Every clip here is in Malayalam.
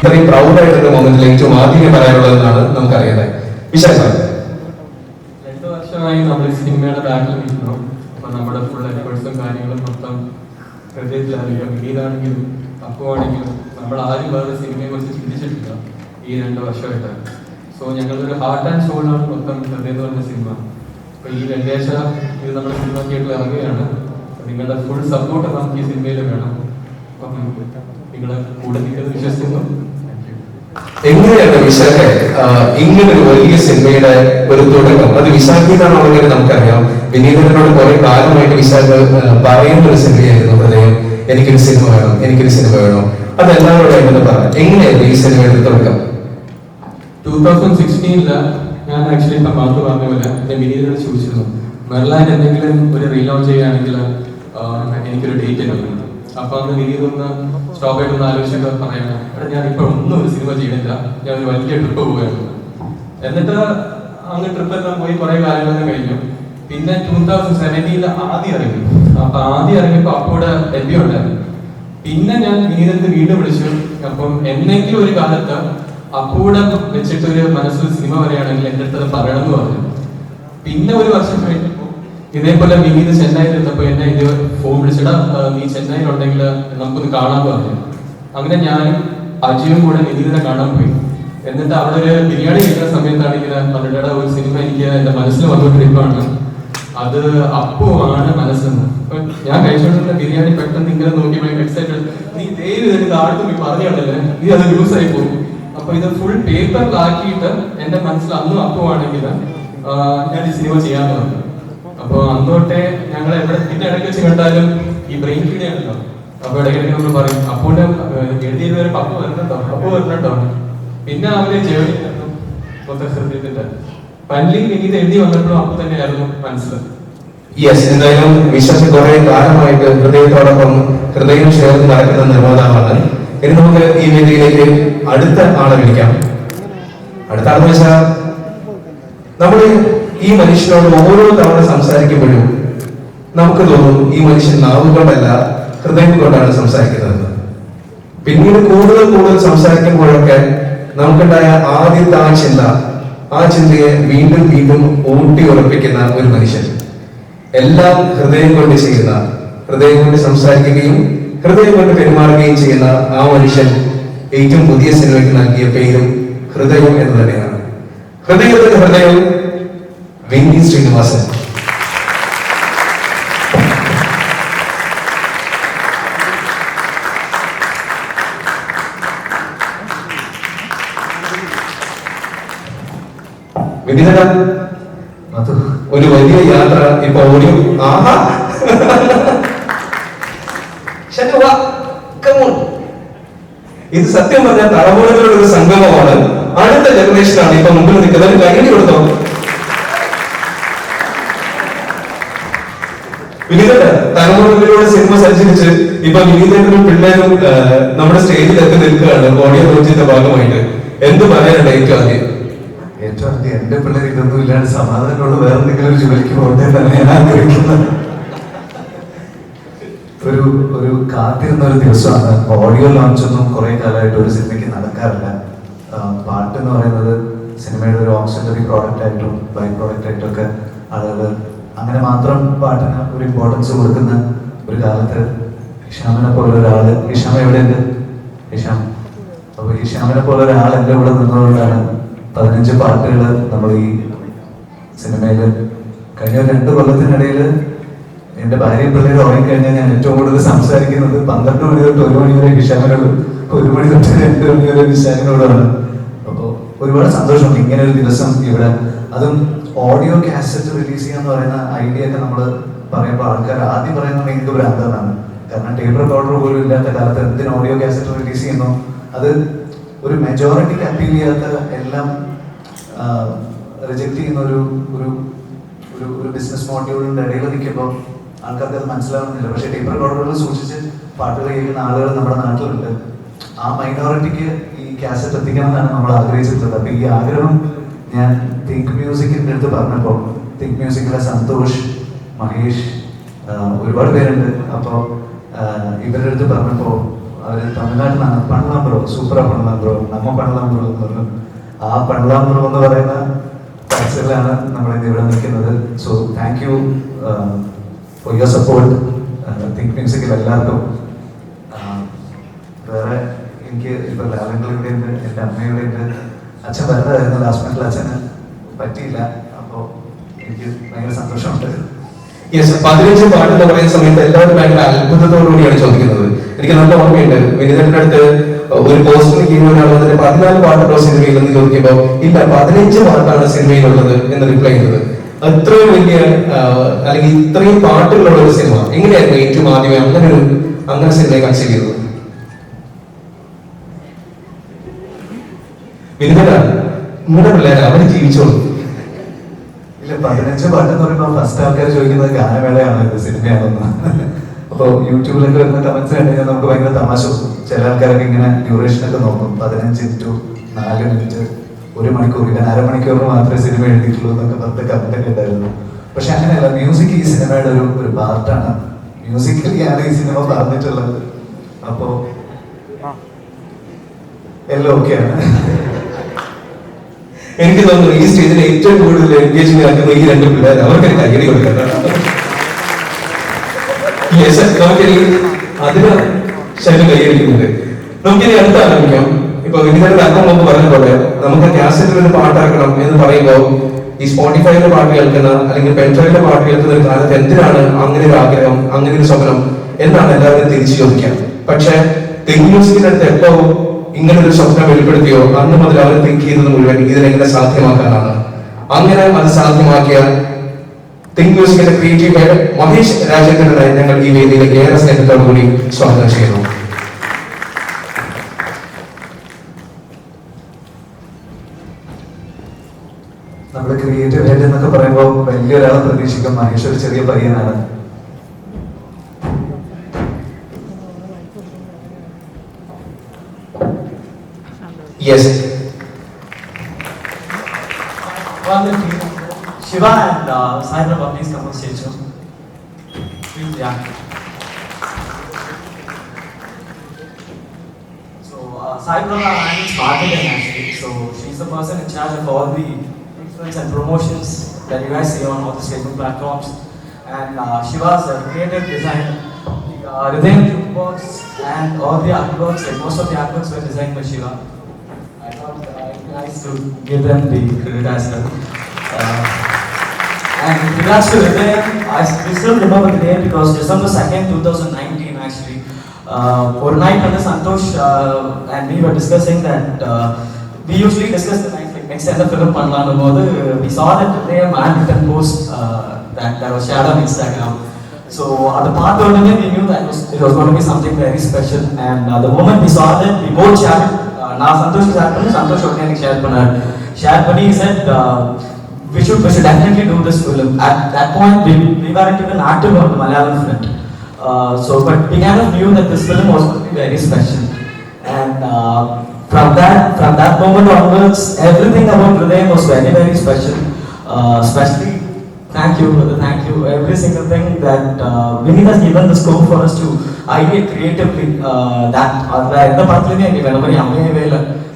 ഇത്രയും പ്രൗഡായിട്ടുള്ള മൊമെന്റിൽ ഏറ്റവും ആദ്യം പറയാനുള്ളതെന്നാണ് നമുക്കറിയുന്നത്. വിശാൽ സാർ രണ്ടു വർഷമായി നമ്മൾ സിനിമയുടെ ബാക്കിൽ നിൽക്കുന്നു. അപ്പൊ നമ്മുടെ ഫുൾ എഫേർട്സും കാര്യങ്ങളും മൊത്തം ഹൃദയത്തിലാണെങ്കിലും വിനീതാണെങ്കിലും അപ്പുവാണെങ്കിലും നമ്മൾ ആരും വേറെ സിനിമയെ കുറിച്ച് ചിന്തിച്ചിട്ടില്ല ഈ രണ്ട് വർഷമായിട്ട്. സോ ഞങ്ങളൊരു ഹാർട്ട് ആൻഡ് സോളാണ് മൊത്തം ഹൃദയം എന്ന് പറഞ്ഞ സിനിമ. അപ്പൊ ഈ രണ്ടേശ ഇത് നമ്മുടെ സിനിമ തിയേറ്ററിൽ ഇറങ്ങുകയാണ്. നിങ്ങളുടെ ഫുൾ സപ്പോർട്ട് നമുക്ക് ഈ സിനിമയിൽ വേണം. അപ്പം നിങ്ങളെ കൂടെ നിൽക്കുന്നത് വിശ്വസിക്കുന്നു. എങ്ങനെയാണ് വിശാഖെ ഇങ്ങനെ ഒരു വലിയ സിനിമയുടെ ഒരു തുടക്കം? അത് വിശാഖിതാണെന്നുള്ളത് നമുക്കറിയാം. വിനീതനോട് കുറെ കാലമായിട്ട് വിശാഖ പറയുന്ന ഒരു സിനിമയായിരുന്നു ഹൃദയം. എനിക്കൊരു സിനിമ വേണം എനിക്കൊരു സിനിമ വേണം. അത് എല്ലാവരോടും എന്ന് പറയാം എങ്ങനെയായിരുന്നു ഈ സിനിമയുടെ തുടക്കം? ടൂ തൗസൻഡ് സിക്സ്റ്റീനിൽ ഞാൻ ആക്ച്വലി ഇപ്പം മാർക്ക് പറഞ്ഞ പോലെ എന്റെ വിനീതനോട് ചോദിച്ചിരുന്നു മെർലാൻ എന്തെങ്കിലും ഒരു റീലോഞ്ച് ചെയ്യുകയാണെങ്കിൽ എനിക്കൊരു ഡേറ്റ് കിട്ടുന്നുണ്ട് അപ്പൊ അന്ന് വിനീത് ഒന്ന് സ്റ്റോപ്പ് ആയിട്ട് ഒന്ന് ആലോചിച്ചൊക്കെ പറയണം എടാ ഞാൻ ഇപ്പൊ ഒന്നും ഒരു സിനിമ ചെയ്യണില്ല. ഞാൻ ഒരു വലിയ ട്രിപ്പ് പോവുകയായിരുന്നു എന്നിട്ട് അങ്ങ് ട്രിപ്പ് എല്ലാം പോയി കുറെ കാര്യങ്ങളൊക്കെ കഴിഞ്ഞു. പിന്നെ ടൂ തൗസൻഡ് സെവന്റീനിൽ ആദ്യം ഇറങ്ങി. അപ്പൊ ആദ്യം ഇറങ്ങിയപ്പോ അപ്പോടെ ഡെബ്യൂ ഉണ്ടായിരുന്നു. പിന്നെ ഞാൻ നീരത്ത് വീണ്ടും വിളിച്ചു. അപ്പം എന്തെങ്കിലും ഒരു കാലത്ത് അപ്പൂടെ വെച്ചിട്ട് ഒരു മനസ്സിൽ സിനിമ വരെയാണെങ്കിൽ എന്റെ അടുത്ത് പറയണം എന്ന് പറഞ്ഞു. പിന്നെ ഒരു വർഷം കഴിഞ്ഞപ്പോ ഇതേപോലെ വിനീത് ചെന്നൈയിൽ ഇരുന്നപ്പോ എന്നെ ഇത് ഫോൺ വിളിച്ചിടാ നീ ചെന്നൈയിൽ ഉണ്ടെങ്കിൽ നമുക്കൊന്ന് കാണാൻ പറഞ്ഞു അങ്ങനെ ഞാനും അജയും കൂടെ വിനീതിനെ കാണാൻ പോയി. എന്നിട്ട് അവിടെ ഒരു ബിരിയാണി കഴിക്കുന്ന സമയത്താണ് ഇങ്ങനെ ഒരു സിനിമ എനിക്ക് എന്റെ മനസ്സിൽ വന്നുകൊണ്ടിരിക്കുകയാണ് അത് അപ്പുവാണ് മനസ്സെന്ന്. അപ്പൊ ഞാൻ കഴിച്ചോണ്ടിരുന്ന ബിരിയാണി പെട്ടെന്ന് ഇങ്ങനെ നോക്കി എക്സൈറ്റഡ് നീ ചെയ്തിട്ട് ആർക്കും നീ പറഞ്ഞല്ലേ നീ അത് യൂസ് ആയി പോകും അപ്പൊ ഇത് ഫുൾ പേപ്പറിലാക്കിയിട്ട് എന്റെ മനസ്സിൽ അന്നും അപ്പുവാണെങ്കിൽ ഞാൻ ഈ സിനിമ ചെയ്യാൻ പറഞ്ഞു അപ്പൊ അന്നോട്ടെ ഞങ്ങൾ എവിടെ പിന്നെ ഇടയ്ക്ക് വെച്ച് കണ്ടാലും ഈ ബ്രെയിൻ ഫീഡ് ആണല്ലോ. അപ്പൊ ഇടയ്ക്കിടയ്ക്ക് നമ്മൾ പറയും അപ്പോൾ എഴുതിയത് വരെ പപ്പ വരണട്ടോ പപ്പ വരണട്ടോ പിന്നെ അവർ ജേണി പല്ലി വിനീത് എഴുതി വന്നപ്പോഴും അപ്പൊ തന്നെയായിരുന്നു മനസ്സിലായത് യെസ് എന്തായാലും വിശ്വാസം കുറെ കാലമായിട്ട് ഹൃദയത്തോടൊപ്പം ഹൃദയം ചേർന്ന് നടക്കുന്ന നിർമ്മാതാവാണ്. ഇനി നമുക്ക് ഈ വേദിയിലേക്ക് അടുത്ത ആളെ വിളിക്കാം. അടുത്ത ആളെന്ന് വെച്ചാൽ നമ്മൾ ഈ മനുഷ്യനോട് ഓരോ തവണ സംസാരിക്കുമ്പോഴും നമുക്ക് തോന്നും ഈ മനുഷ്യൻ നാവ് കൊണ്ടല്ല ഹൃദയം കൊണ്ടാണ് സംസാരിക്കുന്നത്. പിന്നീട് കൂടുതൽ കൂടുതൽ സംസാരിക്കുമ്പോഴൊക്കെ നമുക്കുണ്ടായ ആദ്യത്തെ ആ ചിന്ത ആ ചിന്തയെ വീണ്ടും വീണ്ടും ഊട്ടി ഉറപ്പിക്കുന്ന ഒരു മനുഷ്യൻ. എല്ലാം ഹൃദയം കൊണ്ട് ചെയ്യുന്ന ഹൃദയം കൊണ്ട് സംസാരിക്കുകയും ഹൃദയം കൊണ്ട് പെരുമാറുകയും ചെയ്യുന്ന ആ മനുഷ്യൻ ഏറ്റവും പുതിയ സിനിമയ്ക്ക് നൽകിയ പേരും ഹൃദയം എന്ന് തന്നെയാണ്. ഹൃദയത്തിന്റെ ഹൃദയം വെങ്കി ശ്രീനിവാസൻ വിനീതൻ അത് ഒരു വലിയ യാത്ര ഇപ്പൊ ഓടി ആഹാ. ഇത് സത്യം പറഞ്ഞാൽ തലമുറകളുടെ ഒരു സംഗമമാണ്. അടുത്ത ജനറേഷനാണ് ഇപ്പൊ മുമ്പിൽ നിൽക്കുന്നത്. കൈയടി കൊടുത്തോ? വിനീതന്റെ തലമുറകളിലൂടെ സിനിമ സഞ്ചരിച്ച് ഇപ്പൊ വിനീതനും പിള്ളേരും നമ്മുടെ സ്റ്റേജിലൊക്കെ നിൽക്കുകയാണ്. ഓഡിയോ ലോഞ്ചിന്റെ ഭാഗമായിട്ട്. എന്ത് പറയാനുണ്ട് ഏറ്റവും ആദ്യം? ഏറ്റവും ആദ്യം എന്റെ പിള്ളേർ ഇതൊന്നും ഇല്ലാണ്ട് സമാധാനമുള്ള വേറെ എന്തെങ്കിലും ഒരു ജോലിക്ക് പോകട്ടെ തന്നെ ഞാൻ ആഗ്രഹിക്കുന്നത്. ഒരു ഒരു കാത്തിരുന്ന ഒരു ദിവസമാണ്. ഓഡിയോ ലോഞ്ച് ഒന്നും കുറെ കാലമായിട്ട് ഒരു സിനിമയ്ക്ക് നടക്കാറില്ല. പാട്ട് എന്ന് പറയുന്നത് സിനിമയുടെ ഒരു ഓക്സിലറി പ്രോഡക്റ്റ് ആയിട്ടും ബൈ പ്രോഡക്റ്റ് ആയിട്ടും ഒക്കെ ആളുകൾ അങ്ങനെ മാത്രം പാട്ടിന് ഒരു ഇമ്പോർട്ടൻസ് കൊടുക്കുന്ന ഒരു കാലത്ത് ഹിഷാമിനെ പോലെ ഒരാൾ ഹിഷാം എവിടെയുണ്ട്? ഹിഷാം അപ്പൊ ഹിഷാമിനെ പോലെ ഒരാൾ എന്റെ കൂടെ നിന്നുകൊണ്ടാണ് പതിനഞ്ച് പാട്ടുകൾ നമ്മൾ ഈ സിനിമയിൽ കഴിഞ്ഞ രണ്ട് കൊല്ലത്തിനിടയിൽ എന്റെ ഭാര്യ പിള്ളേരും ഉറങ്ങിക്കഴിഞ്ഞാൽ ഞാൻ ഏറ്റവും കൂടുതൽ സംസാരിക്കുന്നത് പന്ത്രണ്ട് മണി തൊട്ട് ഒരു മണി വരെ ഹിഷാമിനോടും ഒരു മണി തൊട്ട് രണ്ട് മണി വരെ ഹിഷാമിനോടാണ് അപ്പോൾ ഒരുപാട് സന്തോഷമുണ്ട് ഇങ്ങനെ ഒരു ദിവസം ഇവിടെ. അതും ഓഡിയോ കാസറ്റ് റിലീസ് ചെയ്യാന്ന് പറയുന്ന ഐഡിയ ഒക്കെ നമ്മൾ പറയുമ്പോൾ ആൾക്കാർ ആദ്യം പറയുന്ന മെയിൻ ഭ്രാന്താണ് കാരണം ടേപ്പ് റെക്കോർഡർ പോലും ഇല്ലാത്ത കാലത്ത് എന്തിന് ഓഡിയോ കാസറ്റ് റിലീസ് ചെയ്യുന്നു? അത് ഒരു മെജോറിറ്റിക്ക് അപ്പീൽ ചെയ്യാത്ത എല്ലാം റിജക്റ്റ് ചെയ്യുന്ന ഒരു ഒരു ഒരു ഒരു ബിസിനസ് മോഡ്യൂളിന്റെ ഇടയിൽ നിൽക്കുമ്പോൾ ആൾക്കാർക്ക് അത് മനസ്സിലാവുന്നില്ല. പക്ഷേ ടേപ്പ് റെക്കോർഡറുകൾ സൂക്ഷിച്ച് പാട്ടുകൾ കേൾക്കുന്ന ആളുകൾ നമ്മുടെ നാട്ടിലുണ്ട്. ആ മൈനോറിറ്റിക്ക് ഈ കാസറ്റ് എത്തിക്കണം എന്നാണ് നമ്മൾ ആഗ്രഹിച്ചിട്ടുള്ളത്. അപ്പൊ ഈ ആഗ്രഹം ഞാൻ തിങ്ക് മ്യൂസിക്കിന്റെ അടുത്ത് പറഞ്ഞപ്പോൾ തിങ്ക് മ്യൂസിക്കിലെ സന്തോഷ് മഹേഷ് ഒരുപാട് പേരുണ്ട്. അപ്പോൾ ഇവരുടെ അടുത്ത് പറഞ്ഞപ്പോൾ അവർ തമിഴ്നാട്ടിൽ നിന്നാണ് പണ്ണലാം സൂപ്പർ പണ്ണലാം നമ്മ പണ്ളാമ്പ്രോ എന്ന് പറഞ്ഞു. ആ പണ്ളാമ്പ്രോ എന്ന് പറയുന്ന പരിസരത്തിലാണ് നമ്മൾ ഇന്ന് ഇവിടെ നിൽക്കുന്നത്. So thank you for your support think മ്യൂസിക്കിൽ എല്ലാവർക്കും. വേറെ എനിക്ക് ഇപ്പോൾ ലാലങ്ങളുടെ ഉണ്ട് എന്റെ അമ്മയുടെ ഉണ്ട് അച്ഛൻ വരുന്നതായിരുന്നു ലാസ്റ്റ് മിനിറ്റിൽ അച്ഛന് പറ്റിയില്ല. അപ്പോൾ എനിക്ക് ഭയങ്കര സന്തോഷമുണ്ട്. യെസ് പതിനഞ്ച് പാട്ട് എന്ന് പറയുന്ന സമയത്ത് എല്ലാവരും ഭയങ്കര അത്ഭുതത്തോടുകൂടിയാണ് ചോദിക്കുന്നത്. എനിക്ക് നല്ല ഓർമ്മയുണ്ട്. വിനീതന്റെ അടുത്ത് ഒരു പോസ്റ്റർ കീഴിലാണ് വന്നിട്ട് പതിനാല് പാട്ടുണ്ടോ സിനിമയിൽ എന്ന് ചോദിക്കുമ്പോൾ ഇല്ല പതിനഞ്ച് പാട്ടാണ് സിനിമയിലുള്ളത് എന്ന് റിപ്ലൈ ചെയ്തത്. അത്രയും വലിയ അല്ലെങ്കിൽ ഇത്രയും പാട്ടുകളുള്ള ഒരു സിനിമ. എങ്ങനെയായിരുന്നു ഏറ്റവും ആദ്യമേ അങ്ങനെ ഒരു അങ്ങനെ സിനിമയെ കൺസീവ് ചെയ്തത്? വിനീതന നിങ്ങളുടെ പിള്ളേരെ അവർ ജീവിച്ചോളൂ. ഇല്ല പതിനഞ്ച് പാട്ട് എന്ന് പറയുമ്പോൾ ഫസ്റ്റ് ആൾക്കാർ ചോദിക്കുന്നത് ഗാനമേളയാണ് ഇത് സിനിമയാണെന്ന്. അപ്പോൾ യൂട്യൂബിലൊക്കെ വരുന്ന കമന്റ്സ് കണ്ടുകഴിഞ്ഞാൽ നമുക്ക് ഭയങ്കര തമാശ. ചില ആൾക്കാരൊക്കെ ഇങ്ങനെ ഡ്യൂറേഷൻ ഒക്കെ നോക്കും. പതിനഞ്ച് ടു നാല് മിനിറ്റ് ഒരു മണിക്കൂർ ഇവൻ അരമണിക്കൂറിന് മാത്രമേ സിനിമ എഴുതിയിട്ടുള്ളൂ എന്നൊക്കെ പറഞ്ഞ കമന്റ് ഒക്കെ ഉണ്ടായിരുന്നു. പക്ഷെ അങ്ങനെയല്ല മ്യൂസിക് ഈ സിനിമയുടെ ഒരു ഒരു പാർട്ടാണ്. മ്യൂസിക്കലിയാണ് ഈ സിനിമ പറഞ്ഞിട്ടുള്ളത്. അപ്പോ എല്ലാം ഓക്കെയാണ് എനിക്ക് തോന്നുന്നു ഈ സ്റ്റേജിൽ ഏറ്റവും കൂടുതൽ എൻഗേജ്മെന്റ് ആക്കുന്ന ഈ രണ്ട് പിള്ളേർ. അവർക്ക് കൈയടി കൊടുക്കണം അതിന് ശരി കൈയടിക്കുന്നത് നമുക്കിനി അടുത്ത ആരംഭിക്കാം. ഇപ്പൊ വിനിതയുടെ അർത്ഥം നമുക്ക് പറഞ്ഞ പോലെ നമുക്ക് കാസറ്റിൽ ഒരു പാട്ടാക്കണം എന്ന് പറയുമ്പോൾ ഈ സ്പോട്ടിഫൈയിലെ പാട്ട് കേൾക്കുന്ന അല്ലെങ്കിൽ പെൻഡ്രൈവിന്റെ പാട്ട് കേൾക്കുന്ന ഒരു കാലത്ത് എന്തിനാണ് അങ്ങനെ ഒരു ആഗ്രഹം അങ്ങനെ ഒരു സ്വപ്നം? എന്നാണ് എല്ലാവരും തിരിച്ചു ചോദിക്കുക. പക്ഷെ തെങ്ങ് മ്യൂസിക്കിന്റെ അടുത്ത് എപ്പോ ഇങ്ങനെ ഒരു സ്വപ്നം വെളിപ്പെടുത്തിയോ? അന്ന് മുതൽ അവർ തിങ്ക് ചെയ്തത് മുഴുവൻ ഇതിനെങ്ങനെ സാധ്യമാക്കാനാണ്? അങ്ങനെ അത് സാധ്യമാക്കിയ തിങ്ക് മ്യൂസിക്കിന്റെ ക്രിയേറ്റീവ് ഹെഡ് മഹേഷ് രാജേന്ദ്രനെ ഞങ്ങൾ ഈ വേദിയിലേക്ക് ഏറെ സ്നേഹത്തോടു കൂടി സ്വാഗതം ചെയ്യുന്നു. നമ്മൾ ക്രിയേറ്റീവ് ഹെഡ് എന്നൊക്കെ പറയുമ്പോൾ വലിയ ഒരാളെ പ്രതീക്ഷിക്കും മഹേഷ് ഒരു ചെറിയ പയ്യനാണ്. Yes Wonderful. Shiva and uh, Sai Prabha, please come on stage. Please, yeah. So, uh, Sai Prabha handles marketing actually. So, she's the person in charge of all the influence and promotions that you guys see on all the Facebook platforms. And uh, Shiva's a creative designer. The uh, Rhythm Jukebox and all the artworks, like most of the artworks were designed by Shiva. I thought uh, it would be nice to give them the credit as well. And in regards to I still remember the day because December 2nd, 2019 actually, uh, for night with Santosh uh, and we were discussing that uh, we usually discuss the night like next time the film we saw that Hridayan had written post uh, that, that was shared on Instagram. So at the part of we knew that was, it was going to be something very special and uh, the moment we saw that, we both chatted நான் சந்தோஷ் ஷேர் பண்ணி சந்தோஷ் உடனே எனக்கு ஷேர் பண்ணார் ஷேர் பண்ணி said uh, we should we should definitely do this film. At that point, we, we weren't even active on the Malayalam front. Uh, so, but we kind of knew that this film was going to be very special. And uh, from that from that moment onwards, everything about Hృదయం was very very special. Uh, especially, thank you, brother, thank you. Every single thing that uh, Vinny has given the scope for us to ideate creatively. Uh, that uh, in the pathway, whenever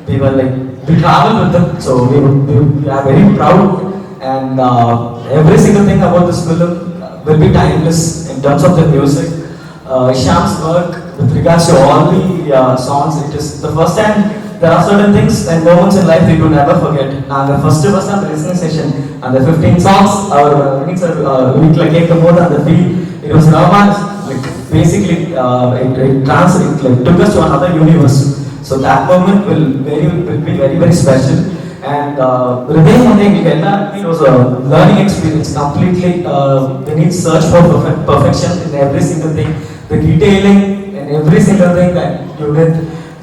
we were like we travel with them, so we, we, are very proud and uh, every single thing about this film will be timeless in terms of the music. Uh, work with regards to all the uh, songs, it is the first time there are certain things and moments in life we will never forget. And the first first time listening session and the 15 songs, our uh, sir, uh, week like came about basically uh, it, it like, took us to another universe. So that moment will very will be very very special. And uh, it was a learning experience completely. Uh, they need search for perfect, perfection in every single thing, the detailing and every single thing that you did.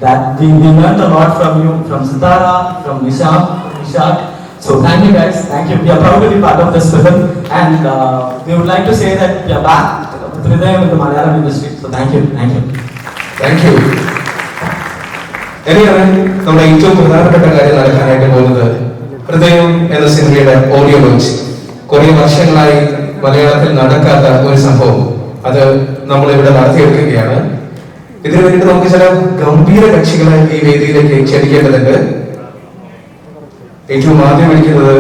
That we, we learned a lot from you, from Sitara, from Nishant, Nishant. So thank you guys, thank you. We are proud to be part of this film, and uh, we would like to say that we are back with എന്ന് Malayalam. Thank you. Thank you ഇനിയാണ് നമ്മുടെ ഏറ്റവും പ്രധാനപ്പെട്ട കാര്യം നടക്കാനായിട്ട് പോകുന്നത് ഹൃദയം എന്ന സിനിമയുടെ ഓഡിയോ ലോഞ്ച് കുറെ വർഷങ്ങളായി മലയാളത്തിൽ നടക്കാത്ത ഒരു സംഭവം. അത് നമ്മൾ ഇവിടെ നടത്തിയെടുക്കുകയാണ്. ഇതിനു വേണ്ടിയിട്ട് നമുക്ക് ചില ഗംഭീര കക്ഷികളെ ഈ വേദിയിലേക്ക് ക്ഷണിക്കേണ്ടതുണ്ട്. ഏറ്റവും ആദ്യം വിളിക്കുന്നത്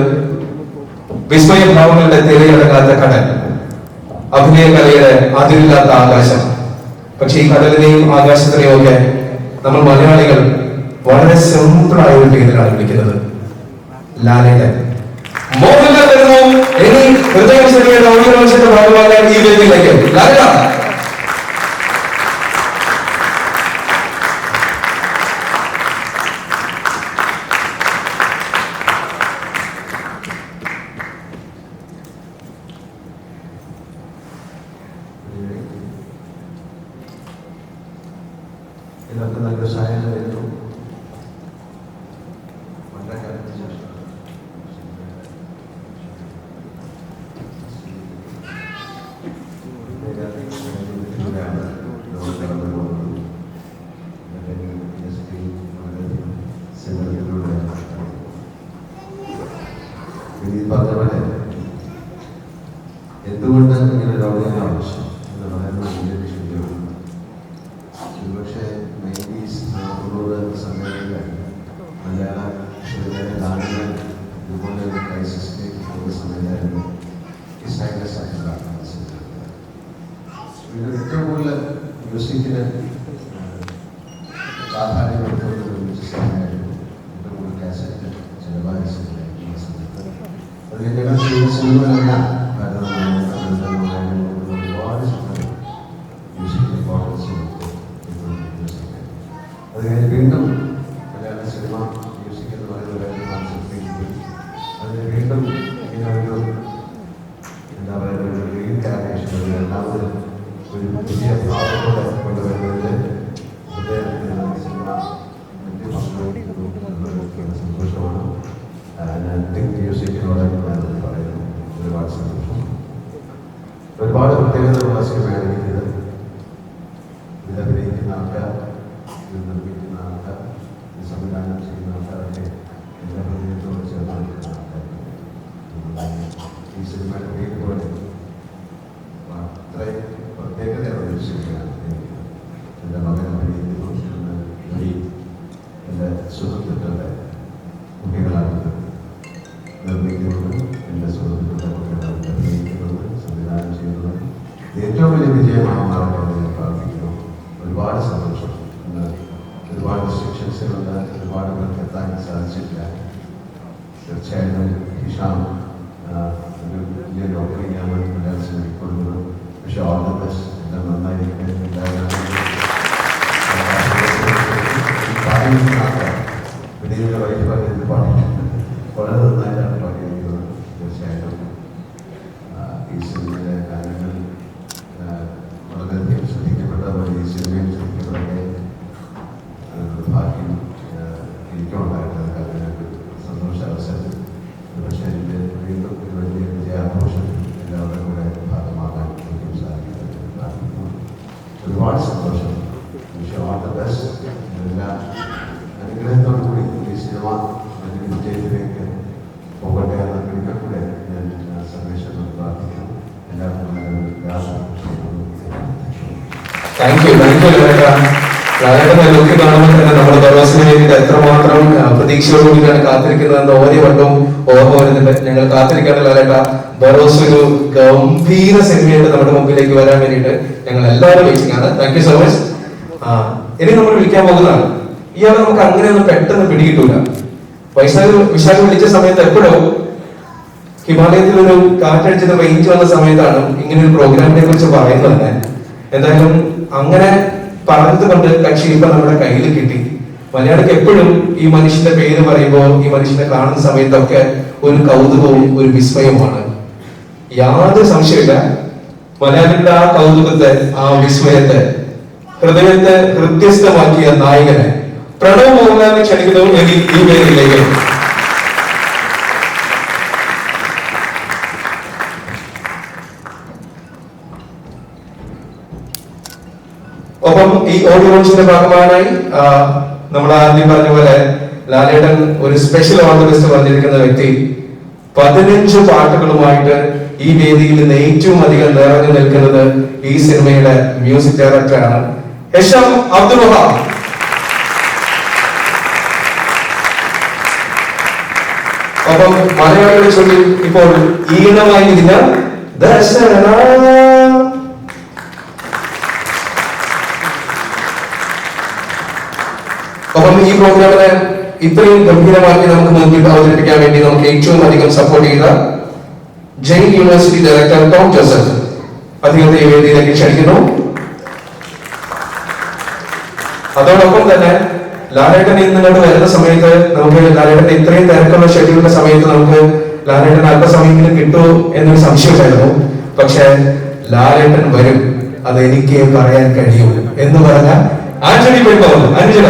വിസ്മയ ഭാവങ്ങളുടെ തിരയടങ്ങാത്ത കടൽ. അഭിനയ കലയുടെ അതിരില്ലാത്ത ആകാശം. പക്ഷെ ഈ കടലിനെയും ആകാശത്തിനെയും ഒക്കെ നമ്മൾ മലയാളികൾ വളരെ സിമ്പിളായ ഒരു പേരിലാണ് വിളിക്കുന്നത് ലാലേട്ടൻ മോഹൻലാൽ വരുന്നു. ഇനി ഹൃദയ ഭാഗമാകാൻ ഈ വേദിയിലേക്ക്. ലാലേട്ട എല്ലാവർക്കും നല്ല സഹായമായിരുന്നു വളരെ കാലത്തിന് ശേഷം പറഞ്ഞ പോലെ എന്തുകൊണ്ട് ഇങ്ങനെ Senhor. ഒരുപാട് പ്രത്യേകതകളുള്ള സിനിമയായിരിക്കും ഇത് ഇതിൽ അഭിനയിക്കുന്ന ആൾക്കാർ ഇത് നിർമ്മിക്കുന്ന ആൾക്കാർ ഇത് സംവിധാനം ചെയ്യുന്ന ആൾക്കാരൊക്കെ ഒരുപാട് പേർക്ക് എത്താൻ സാധിച്ചിട്ടില്ല തീർച്ചയായിട്ടും ഹിഷാം ആ, ഒരു വലിയൊരു ഓപ്പണിംഗ് ആണ് മലയാള സിനിമയ്ക്ക് കൊടുക്കുന്നത് പക്ഷേ ഓൾ ദ ബെസ്റ്റ് എല്ലാം നന്നായിരിക്കട്ടെ വിനീതിന്റെ വൈഫ് പറയുന്നത് പാടിയിട്ടുണ്ട് വളരെ നന്നായിട്ടാണ് പാടിയിരിക്കുന്നത് തീർച്ചയായിട്ടും ആ, ഈ സിനിമയിലെ ഗാനങ്ങൾ ആ, വളരെയധികം ശ്രദ്ധിക്കപ്പെട്ടതുപോലെ ഈ സിനിമയിൽ ശ്രദ്ധിക്കപ്പെട്ട അതിനുള്ള ഭാഗ്യം ആ, എനിക്കും ഉണ്ടായിട്ടുണ്ട് അതിനൊരു സന്തോഷ അവസരം പക്ഷേ എന്റെ വീണ്ടും ഒരു വലിയ വിജയാഘോഷം എല്ലാവരുടെ കൂടെ ഭാഗമാകാൻ എനിക്കും സാധിക്കുന്നത് പ്രാർത്ഥിക്കുന്നു ഒരുപാട് സന്തോഷം വിഷ് ഓൾ ദ ബെസ്റ്റ് എല്ലാ അനുഗ്രഹത്തോടു കൂടി ഈ സിനിമ വലിയ വിജയത്തിലേക്ക് പോകട്ടെ എന്ന് ഒരിക്കൽ കൂടെ ഞാൻ സർവേശ്വരനോട് പ്രാർത്ഥിക്കുന്നു എല്ലാവർക്കും താങ്ക് യു താങ്ക് യു ലാലേട്ട നോക്കി കാണുമ്പോൾ തന്നെ നമ്മുടെ ബറോസിന് വേണ്ടിയിട്ട് എത്രമാത്രം പ്രതീക്ഷയോടുകൂടിയാണ് കാത്തിരിക്കുന്നതെന്ന് ഓരോ വട്ടവും ഓർമ്മ വരുന്നുണ്ട്. ഞങ്ങൾ കാത്തിരിക്കാനുള്ള ഒരു ഗംഭീര സിനിമയായിട്ട് നമ്മുടെ മുമ്പിലേക്ക് വരാൻ വേണ്ടിയിട്ട്. ഞങ്ങൾ എല്ലാവരും വെയിറ്റിംഗ് ആണ് താങ്ക് യു സോ മച്ച് ഇനി നമ്മൾ വിളിക്കാൻ പോകുന്നതാണ്. ഇയാളെ നമുക്ക് അങ്ങനെയൊന്നും പെട്ടെന്ന് പിടികിട്ടൂല. വൈശാഖ് വിശാഖ് വിളിച്ച സമയത്ത് എപ്പോഴും ഹിമാലയത്തിൽ ഒരു കാറ്റടിച്ചത് റേഞ്ച് വന്ന സമയത്താണ് ഇങ്ങനെ ഒരു പ്രോഗ്രാമിനെ കുറിച്ച് പറയുന്നത് തന്നെ. എന്തായാലും അങ്ങനെ പറഞ്ഞത് കൊണ്ട് കക്ഷി ഇപ്പൊ നമ്മുടെ കയ്യിൽ കിട്ടി. മലയാളിക്ക് എപ്പോഴും ഈ മനുഷ്യന്റെ പേര് പറയുമ്പോൾ ഈ മനുഷ്യനെ കാണുന്ന സമയത്തൊക്കെ ഒരു കൗതുകവും ഒരു വിസ്മയവുമാണ്. യാതൊരു സംശയമില്ല മലയാളിയുടെ ആ കൗതുകത്തെ ആ വിസ്മയത്തെ ഹൃദയത്തെ ഹൃദ്യസ്ഥമാക്കിയ നായകനെ പ്രണവ് മോഹൻലാലിനെ ക്ഷണിക്കുന്നതും എനിക്ക് ഈ പേരിലേക്ക് ഒപ്പം ഈ ഓഡിയോ ലോഞ്ചിന്റെ ഭാഗമായി നമ്മൾ ആദ്യം പറഞ്ഞ പോലെ ലാലേട്ടൻ ഒരു സ്പെഷ്യൽ ഓർഡർ ലിസ്റ്റ് പറഞ്ഞിരിക്കുന്ന വ്യക്തി പതിനഞ്ച് പാട്ടുകളുമായിട്ട് ഈ വേദിയിൽ നിന്ന് ഏറ്റവും അധികം നിറഞ്ഞു നിൽക്കുന്നത് ഈ സിനിമയുടെ മ്യൂസിക് ഡയറക്ടറാണ് യശം അബ്ദുൽ വഹാബ് ഒപ്പം മലയാളിയുടെ ചൊല്ലിൽ ഇപ്പോൾ ഈണമായി ഇതിന് ദർശന. അപ്പം ഈ പ്രോഗ്രാമിനെ ഇത്രയും ഗംഭീരമാക്കി നമുക്ക് നോക്കി അവതരിപ്പിക്കാൻ വേണ്ടി നമുക്ക് ഏറ്റവും അധികം സപ്പോർട്ട് ചെയ്ത Jain University director Tom Joseph അദ്ദേഹത്തെ ഈ വേദിയിലേക്ക് ക്ഷണിക്കുന്നു. അതോടൊപ്പം തന്നെ ലാലേട്ടൻ ഇന്ന് ഇങ്ങോട്ട് വരുന്ന സമയത്ത് നമുക്ക് ലാലേട്ടൻ ഇത്രയും തിരക്കുള്ള ഷെഡ്യൂളിന്റെ സമയത്ത് നമുക്ക് ലാലേട്ടൻ അല്പസമയെങ്കിലും കിട്ടുമോ എന്നൊരു സംശയമായിരുന്നു പക്ഷെ ലാലേട്ടൻ വരും. അത് എനിക്ക് പറയാൻ കഴിയും എന്ന് പറഞ്ഞ ആന്റണി പെരുമ്പാവൂർ അനുജന